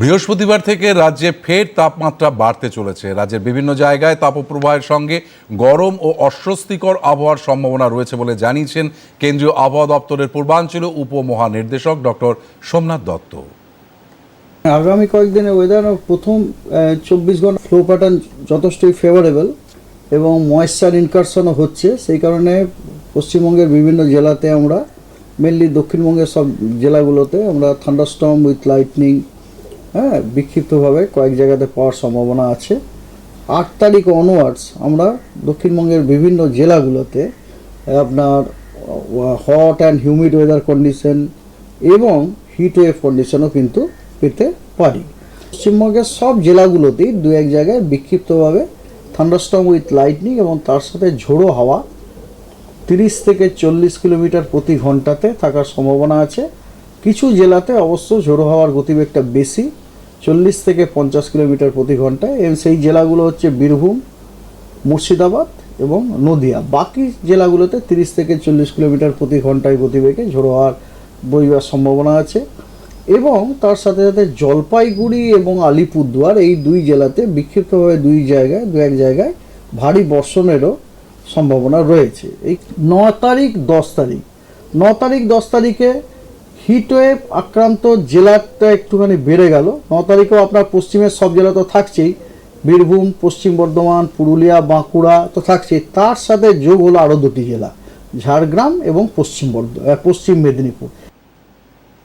বৃহস্পতিবার থেকে রাজ্যে ফের তাপমাত্রা বাড়তে চলেছে। রাজ্যের বিভিন্ন জায়গায় তাপপ্রবাহের সঙ্গে গরম ও অস্বস্তিকর আবহাওয়ার সম্ভাবনা রয়েছে বলে জানিয়েছেন কেন্দ্রীয় আবহাওয়া দপ্তরের পূর্বাঞ্চল উপমহানির্দেশক ডক্টর সোমনাথ দত্ত। আগামী কয়েকদিনে ওয়েদার প্রথম চব্বিশ ঘণ্টা ফ্লো প্যাটার্ন যথেষ্টই ফেভারেবল এবং ময়েশ্চার ইনকারশনও হচ্ছে। সেই কারণে পশ্চিমবঙ্গের বিভিন্ন জেলাতে আমরা মেনলি দক্ষিণবঙ্গের সব জেলাগুলোতে আমরা থান্ডারস্টর্ম উইথ লাইটনিং হ্যাঁ বিক্ষিপ্তভাবে কয়েক জায়গাতে পাওয়ার সম্ভাবনা আছে। আট তারিখ অনওয়ার্ডস আমরা দক্ষিণবঙ্গের বিভিন্ন জেলাগুলোতে আপনার hot and humid weather condition এবং হিট ওয়েভ কন্ডিশনও কিন্তু পেতে পারি। পশ্চিমবঙ্গের সব জেলাগুলোতেই দু এক জায়গায় বিক্ষিপ্তভাবে থান্ডারস্টর্ম উইথ লাইটনিং এবং তার সাথে ঝোড়ো হাওয়া তিরিশ থেকে চল্লিশ কিলোমিটার প্রতি ঘন্টাতে থাকার সম্ভাবনা আছে। কিছু জেলাতে অবশ্য ঝোড়ো হাওয়ার গতিবেগটা বেশি। চল্লিশ থেকে পঞ্চাশ কিলোমিটার প্রতি ঘন্টায়। এবং সেই জেলাগুলো হচ্ছে বীরভূম, মুর্শিদাবাদ এবং নদিয়া। বাকি জেলাগুলোতে তিরিশ থেকে চল্লিশ কিলোমিটার প্রতি ঘন্টায় গতিবেগে ঝোড়ো হাওয়ার বইবার সম্ভাবনা আছে। এবং তার সাথে সাথে জলপাইগুড়ি এবং আলিপুরদুয়ার এই দুই জেলাতে বিক্ষিপ্তভাবে দুই জায়গায়, দু এক জায়গায় ভারী বর্ষণেরও সম্ভাবনা রয়েছে। এই ন তারিখ দশ তারিখ। ন তারিখ দশ তারিখে হিটওয়েভ আক্রান্ত জেলাটা একটুখানি বেড়ে গেল। ন তারিখেও আপনার পশ্চিমের সব জেলা তো থাকছেই। বীরভূম, পশ্চিম বর্ধমান, পুরুলিয়া, বাঁকুড়া তো থাকছেই। তার সাথে যোগ হলো আরও দুটি জেলা, ঝাড়গ্রাম এবং পশ্চিম বর্ধ পশ্চিম মেদিনীপুর।